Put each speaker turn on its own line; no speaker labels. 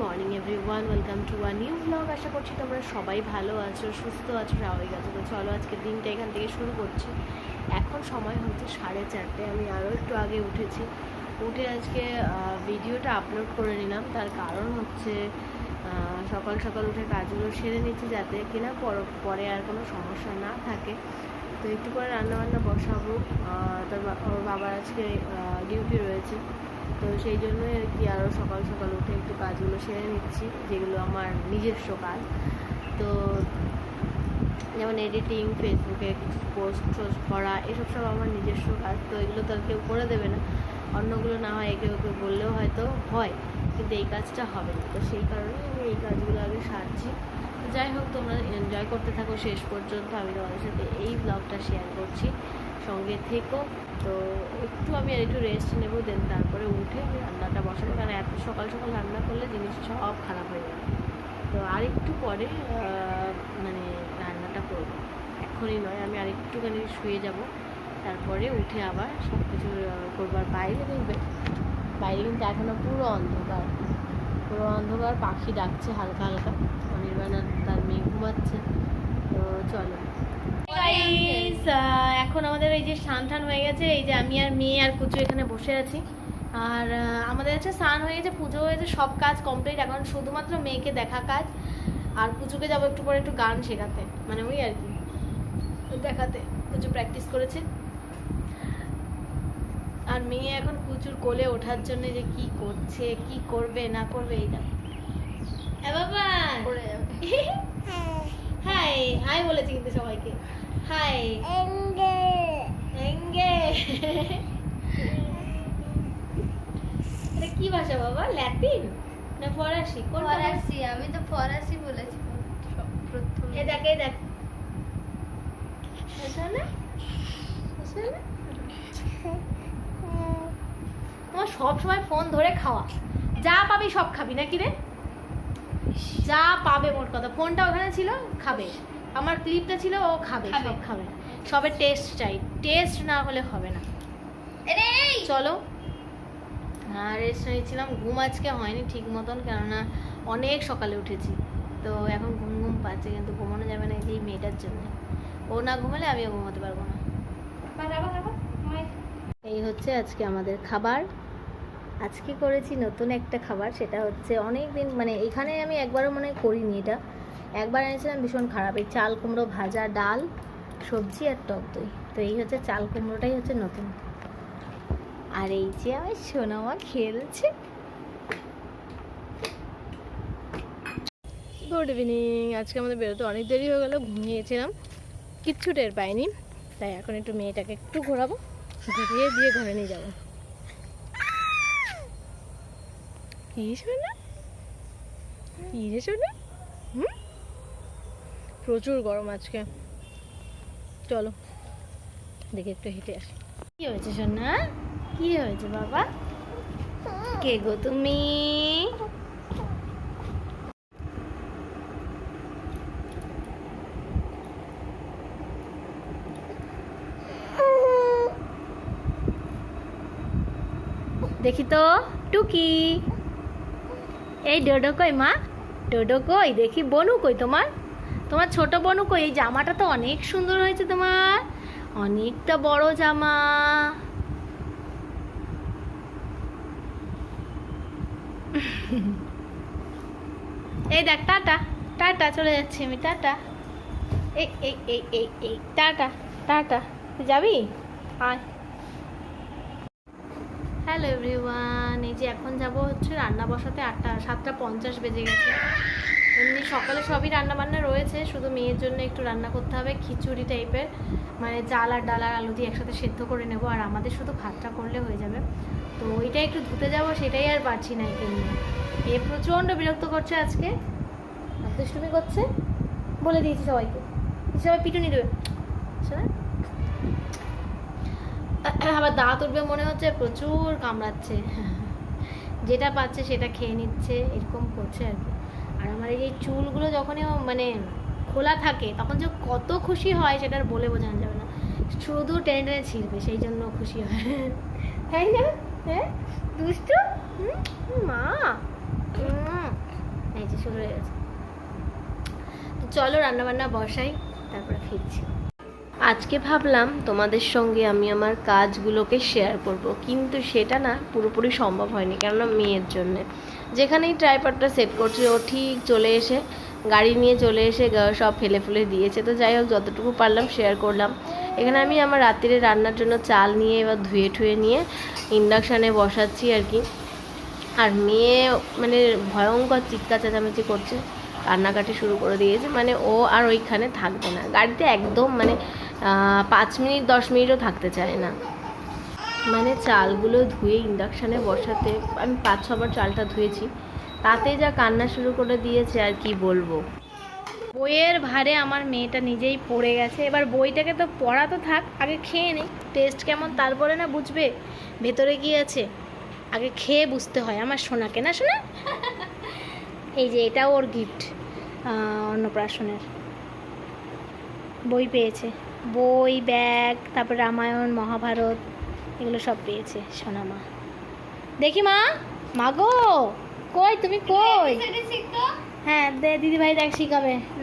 Morning everyone welcome to a new blog আশা করছি তোমরা সবাই ভালো আছো, সুস্থ আছো স্বাভাবিক আছো। তো চলো আজকে দিনটা এখান থেকে শুরু করছি। এখন সময় হচ্ছে সাড়ে চারটে। আমি আরও একটু আগে উঠেছি। উঠে আজকে ভিডিওটা আপলোড করে নিলাম। তার কারণ হচ্ছে সকাল সকাল উঠে কাজগুলো সেরে নিচ্ছি যাতে কিনা পর- পরে আর কোনো সমস্যা না থাকে। তো একটু পরে রান্নাবান্না বসাবো। তার ওর বাবার আজকে ডিউটি রয়েছে। তো সেই জন্য আর কি আরও সকাল সকাল উঠে একটু কাজগুলো সেরে নিচ্ছি, যেগুলো আমার নিজস্ব কাজ। তো যেমন এডিটিং ফেসবুকে কিছু পোস্ট টোস্ট করা, এসব সব আমার নিজস্ব কাজ, তো এগুলো তো আর কেউ করে দেবে না। অন্যগুলো না হয় একে ওকে বললেও হয়তো হয়, কিন্তু এই কাজটা হবে না। তো সেই কারণে আমি এই কাজগুলো আগে সারছি। যাই হোক, তোমরা এনজয় করতে থাকো শেষ পর্যন্ত। আমি তোমাদের সাথে এই ব্লগটা শেয়ার করছি। সঙ্গে থেকো। তো একটু আমি আর একটু রেস্ট নেব দেন তারপরে উঠে রান্নাটা বসাবো। কারণ এত সকাল সকাল রান্না করলে জিনিস সব খারাপ হয়ে যাবে। তো আর একটু পরে মানে রান্নাটা করব। এখনই নয়, আমি আর একটুখানি শুয়ে যাব। তারপরে উঠে আবার সব কিছু করবার বাইরে দেখবে, বাইরে কিন্তু এখনও পুরো অন্ধকার। পুরো অন্ধকার, পাখি ডাকছে হালকা হালকা। অনির্বাণ তার মেয়ে ঘুমাচ্ছে। তো চলো। এখন এই যে স্নান টান হয়ে গেছে এই যে আমি আর মেয়ে আর কুচু এখানে বসে আছি। আর আমাদের হচ্ছে স্নান হয়ে গেছে পুজো হয়েছে সব কাজ কমপ্লিট এখন শুধুমাত্র মেয়েকে দেখা কাজ আর পুজোকে যাব একটু পরে একটু গান শেখাতে মানে ওই আর কি দেখাতে। কুচু প্র্যাকটিস করেছে। আর মেয়ে এখন কুচুর কোলে ওঠার জন্য যে কি করছে কি করবে না করবে এই দেখো হাই হাই বলেছি কিন্তু সবাইকে। হাই এঙ্গে এটা কি ভাষা বাবা? ল্যাটিন না ফরাসি? কোন
ফরাসি আমি তো ফরাসি বলেছি প্রথম।
এ দেখ এই দেখ। আসলে আসলে তোমার সব সময় ফোন ধরে খাওয়া। যা পাবি সব খাবি নাকি রে? যা পাবে মোট কথা। ফোনটা ওখানে ছিল খাবে। আমার ক্লিপটা ছিল ও খাবে। সব খাবে। সবে টেস্ট চাই। টেস্ট না হলে হবে না। চলো। হ্যাঁ রেস্ট নিয়েছিলাম ঘুম আজকে হয়নি ঠিক মতন কেননা অনেক সকালে উঠেছি। তো এখন ঘুম ঘুম পাচ্ছে কিন্তু ঘুমানো যাবে না এই মেয়েটার জন্য। ও না ঘুমালে আমিও ঘুমাতে পারব না। এই হচ্ছে আজকে আমাদের খাবার। আজকে করেছি? নতুন একটা খাবার সেটা হচ্ছে অনেক দিন মানে এখানে আমি একবারও মনে করিনি এটা। একবার এনেছিলাম, ভীষণ খারাপ। এই চাল কুমড়ো ভাজা ডাল, সবজি আর টক দই। তো এই হচ্ছে চাল কুমড়োটাই হচ্ছে নতুন। আর এই যে আমার সোনামা খেলছে। গুড ইভিনিং আজকে আমাদের বেরোতে অনেক দেরি হয়ে গেলো, ঘুমিয়েছিলাম। কিচ্ছু টের পাইনি। তাই এখন একটু মেয়েটাকে একটু ঘোরাবো। ঘুরিয়ে দিয়ে ঘরে নিয়ে যাব। কি শোনা কি শোনা হুম? প্রচুর গরম আজকে। চলো, দেখে একটু হেঁটে আসি। কি হয়েছে সোনা? কি হয়েছে বাবা? কে গো তুমি? দেখি তো, টুকি। এই ডোডো কই মা? ডোডো কই? দেখি বনু কই তোমার? তোমার ছোট বনু কই? এই জামাটা তো অনেক সুন্দর হয়েছে তোমার। অনেকটা বড় জামা। এই দেখ, টাটা টাটা, চলে যাচ্ছি আমি, টাটা। এই এই এই এই টাটা টাটা। তুই যাবি? আয়। হ্যালো এভরিওয়ান, এই যে এখন যাব হচ্ছে রান্না বসাতে আটটা, সাতটা পঞ্চাশ বেজে গেছে। এমনি সকালে সবই রান্না বান্না রয়েছে, শুধু মেয়ের জন্য একটু রান্না করতে হবে, খিচুড়ি টাইপের। মানে চাল আর ডাল আর আলু দিয়ে একসাথে সেদ্ধ করে নেব, আর আমাদের শুধু ভাতটা করলে হয়ে যাবে। তো ওইটা একটু ধুতে যাব, সেটাই আর পারছি না একে এ প্রচণ্ড বিরক্ত করছে আজকে। দুষ্টুমি করছে? বলে দিয়েছি সবাইকে। সবাই পিটুনি দেবে। শোনা? আবার দাঁত উঠবে মনে হচ্ছে, প্রচুর কামড়াচ্ছে। যেটা পাচ্ছে সেটা খেয়ে নিচ্ছে, এরকম করছে আর কি। আর আমার এই চুলগুলো যখনই মানে খোলা থাকে, তখন যে কত খুশি হয় সেটা বলে বোঝানো যাবে না। শুধু টেনে টেনে ছিঁড়বে, সেই জন্য খুশি হয়। তাই না? হ্যাঁ? দুষ্টু? মা? এই যে শুরু হয়ে গেছে। তো চলো রান্নাবান্না বসাই, তারপরে ফিরছি। আজকে ভাবলাম তোমাদের সঙ্গে আমি আমার কাজগুলোকে শেয়ার করব, কিন্তু সেটা না পুরোপুরি সম্ভব হয়নি, কেননা মেয়ের জন্যে। যেখানেই ট্রাইপডটা সেট করছে, ও ঠিক চলে এসে, গাড়ি নিয়ে চলে এসে সব ফেলে ফুলে দিয়েছে। তো যাই হোক, যতটুকু পারলাম শেয়ার করলাম। এখানে আমি আমার রাত্রিরে রান্নার জন্য চাল নিয়ে এবার ধুয়ে ঠুয়ে নিয়ে ইন্ডাকশানে বসাচ্ছি আর কি। আর মেয়ে মানে ভয়ঙ্কর চিৎকা চেঁচামেচি করছে কান্নাকাটি শুরু করে দিয়েছে। মানে ও আর ওইখানে থাকবে না। গাড়িতে একদম মানে পাঁচ মিনিট, দশ মিনিটও থাকতে চায় না। মানে চালগুলো ধুয়ে ইন্ডাকশানে বসাতে, আমি পাঁচ, ছবার চালটা ধুয়েছি। তাতে যা কান্না শুরু করে দিয়েছে আর কি বলব।
বইয়ের ভারে আমার মেয়েটা নিজেই পড়ে গেছে। এবার বইটাকে তো পড়া তো থাক, আগে খেয়ে নেই টেস্ট কেমন তারপরে না বুঝবে? ভেতরে কি আছে? আগে খেয়ে বুঝতে হয়। আমার সোনাকে, না শোনা এই যে এটা ওর গিফট অন্নপ্রাশনের। বই পেয়েছে। বই ব্যাগ তারপর রামায়ণ মহাভারত এগুলো সব পেয়েছে সোনা মা দেখি মা মাগো কই তুমি কই হ্যাঁ দে দিদি ভাই দেখ শিখাবে